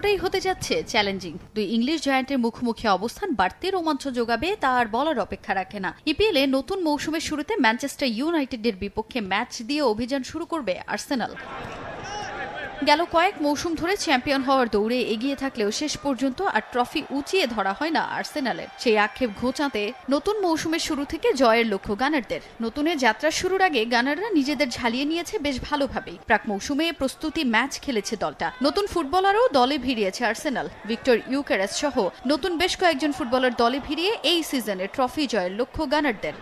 ওটাই হতে যাচ্ছে চ্যালেঞ্জিং। দুই ইংলিশ জয়েন্টের মুখোমুখি অবস্থান বাড়তি রোমাঞ্চ যোগাবে তা আর বলার অপেক্ষা রাখে না। ইপিএল এ নতুন মৌসুমের শুরুতে ম্যানচেস্টার ইউনাইটেডের বিপক্ষে ম্যাচ দিয়ে অভিযান শুরু করবে আর্সেনাল। গেল কয়েক মৌসুম ধরে চ্যাম্পিয়ন হওয়ার দৌড়ে এগিয়ে থাকলেও শেষ পর্যন্ত আর ট্রফি উঁচিয়ে ধরা হয় না আর্সেনালের সেই আক্ষেপ ঘোচাতে নতুন মৌসুমের শুরু থেকে জয়ের লক্ষ্য গানারদের। নতুনের যাত্রা শুরুর আগে গানাররা নিজেদের ঝালিয়ে নিয়েছে বেশ ভালোভাবেই। প্রাক মৌসুমে প্রস্তুতি ম্যাচ খেলেছে দলটা। নতুন ফুটবলারও দলে ভিড়িয়েছে আর্সেনাল। ভিক্টর ইউকারেস সহ নতুন বেশ কয়েকজন ফুটবলার দলে ভিড়িয়ে এই সিজনে ট্রফি জয়ের লক্ষ্য গানারদের।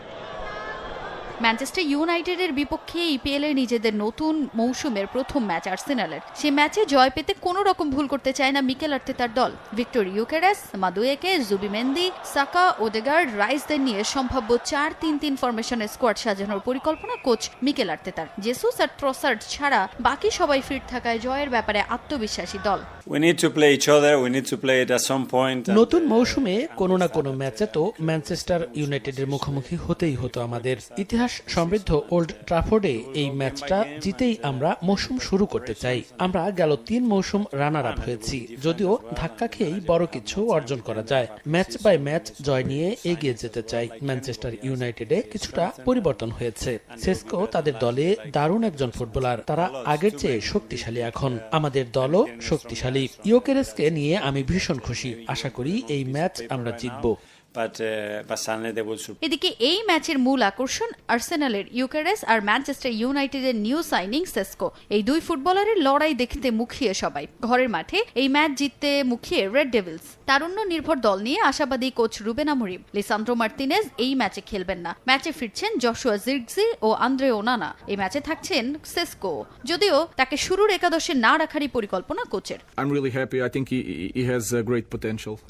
ম্যানচেস্টার ইউনাইটেডের বিপক্ষে ইপিএল এর নিজেদের নতুন মৌসুমের প্রথম ম্যাচ আর্সেনালের সে ম্যাচে জয় পেতে কোনো রকম ভুল করতে চায় না মিকেল আর্তেতার দল ভিক্টর ইউকেরাস মাদুয়েকে জুবি জুবিমেন্দি সাকা ওডেগার্ড রাইসদের নিয়ে সম্ভাব্য চার তিন তিন ফরমেশনের স্কোয়াড সাজানোর পরিকল্পনা কোচ মিকেল আর্তেতার জেসুস আর ট্রসার্ড ছাড়া বাকি সবাই ফিট থাকায় জয়ের ব্যাপারে আত্মবিশ্বাসী দল We need to play each other. We need to play it at some point. and- নতুন মৌসুমে কোনো না কোনো ম্যাচে তো ম্যানচেস্টার ইউনাইটেডের মুখোমুখি হতেই হতো আমাদের ইতিহাস সমৃদ্ধ ওল্ড ট্রাফোর্ডে এই ম্যাচটা জিতেই আমরা মৌসুম শুরু করতে চাই। আমরা গেল তিন মৌসুম রানার আপ হয়েছি, যদিও ধাক্কা খেয়েই বড় কিছু অর্জন করা যায়। ম্যাচ বাই ম্যাচ জয় নিয়ে এগিয়ে যেতে চাই। ম্যানচেস্টার ইউনাইটেডে কিছুটা পরিবর্তন হয়েছে। সেস্কো তাদের দলে দারুণ একজন ফুটবলার। তারা আগের চেয়ে শক্তিশালী এখন। আমাদের দলও শক্তিশালী। ইয়োকেরেসকে নিয়ে আমি ভীষণ খুশি। আশা করি এই ম্যাচ আমরা জিতবো। Uh. এদিকে এই ম্যাচের মূল আকর্ষণ আর্সেনালের। ইউকারেস আর ম্যানচেস্টার ইউনাইটেডের নিউ সাইনিং সেস্কো। এই দুই ফুটবলারের লড়াই দেখতে মুখিয়ে সবাই। ঘরের মাঠে এই ম্যাচ জিততে মুখিয়ে রেড ডেভিলস তারুণ্য নির্ভর দল নিয়ে আশাবাদী coach Ruben Amorim. Lisandro Martinez এই ম্যাচে খেলবেন না। ম্যাচে ফিরছেন জশুয়া জির্গজি ও আন্দ্রে ওনানা। এই ম্যাচে থাকছেন সেসকো। যদিও তাকে শুরুর একাদশে না রাখারই পরিকল্পনা কোচের.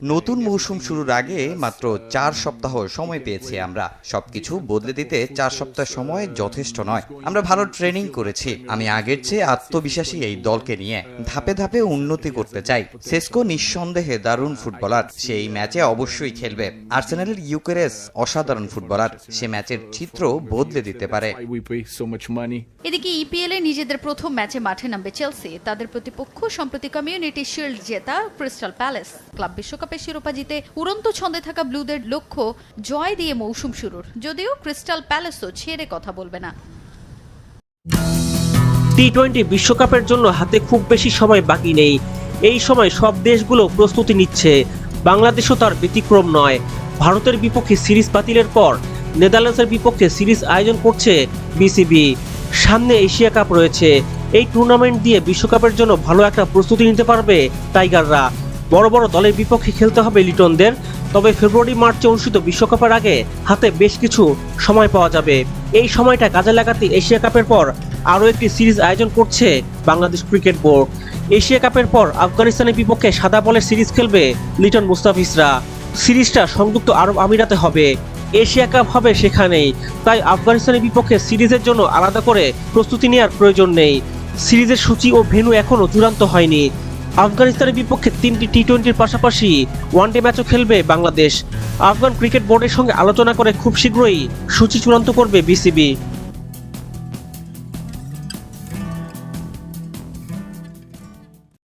নতুন মৌসুম শুরুর আগে মাত্র চার সপ্তাহ সময় পেয়েছি আমরা। সবকিছু বদলে দিতে চার সপ্তাহ সময় যথেষ্ট নয়। আমরা ভালো ট্রেনিং করেছি। আমি আগের চেয়ে আত্মবিশ্বাসী এই দলকে নিয়ে। ধাপে ধাপে উন্নতি করতে চাই। সেস্কো নিঃসন্দেহে দারুণ ফুটবলার। সে এই ম্যাচে অবশ্যই খেলবে। আর্সেনালের ইউকেরেস অসাধারণ ফুটবলার। সে ম্যাচের চিত্র বদলে দিতে পারে. এদিকে ইপিএল এ নিজেদের প্রথম ম্যাচে মাঠে নামবে চেলসি তাদের প্রতিপক্ষ সম্প্রতি কমিউনিটি শিল্ড জেতা ক্রিস্টাল প্যালেস। ক্লাব বিশ্বকাপের শিরোপা জিতে উড়ন্ত ছন্দে থাকা ব্লুদের লক্ষ্য জয় দিয়ে মৌসুম শুরুর। যদিও ক্রিস্টাল প্যালেসও ছেড়ে কথা বলবে না। টি টোয়েন্টি বিশ্বকাপের জন্য হাতে খুব বেশি সময় বাকি নেই। এই সময় সব দেশগুলো প্রস্তুতি নিচ্ছে। বাংলাদেশও তার ব্যতিক্রম নয়। ভারতের বিপক্ষে সিরিজ বাতিলের পর নেদারল্যান্ডসের বিপক্ষে সিরিজ আয়োজন করছে বিসিবি। সামনে এশিয়া কাপ রয়েছে। এই টুর্নামেন্ট দিয়ে বিশ্বকাপের জন্য ভালো একটা প্রস্তুতি নিতে পারবে টাইগাররা। বড় বড় দলের বিপক্ষে খেলতে হবে লিটনদের। তবে ফেব্রুয়ারি, মার্চে অনুষ্ঠিত বিশ্বকাপের আগে হাতে বেশ কিছু সময় পাওয়া যাবে। এই সময়টা কাজে লাগাতে এশিয়া কাপের পর আরও একটি সিরিজ আয়োজন করছে বাংলাদেশ ক্রিকেট বোর্ড। এশিয়া কাপের পর আফগানিস্তানের বিপক্ষে সাদা বলের সিরিজ খেলবে লিটন মুস্তাফিজরা। সিরিজটা সংযুক্ত আরব আমিরাতে হবে। এশিয়া কাপ হবে সেখানেই। তাই আফগানিস্তানের বিপক্ষে সিরিজের জন্য আলাদা করে প্রস্তুতি নেওয়ার প্রয়োজন নেই। সিরিজের সূচি ও ভেন্যু এখনও চূড়ান্ত হয়নি। আফগানিস্তানের বিপক্ষে তিনটি টি টোয়েন্টির পাশাপাশি ওয়ানডে ম্যাচও খেলবে বাংলাদেশ। আফগান ক্রিকেট বোর্ডের সঙ্গে আলোচনা করে খুব শীঘ্রই সূচি চূড়ান্ত করবে বিসিবি।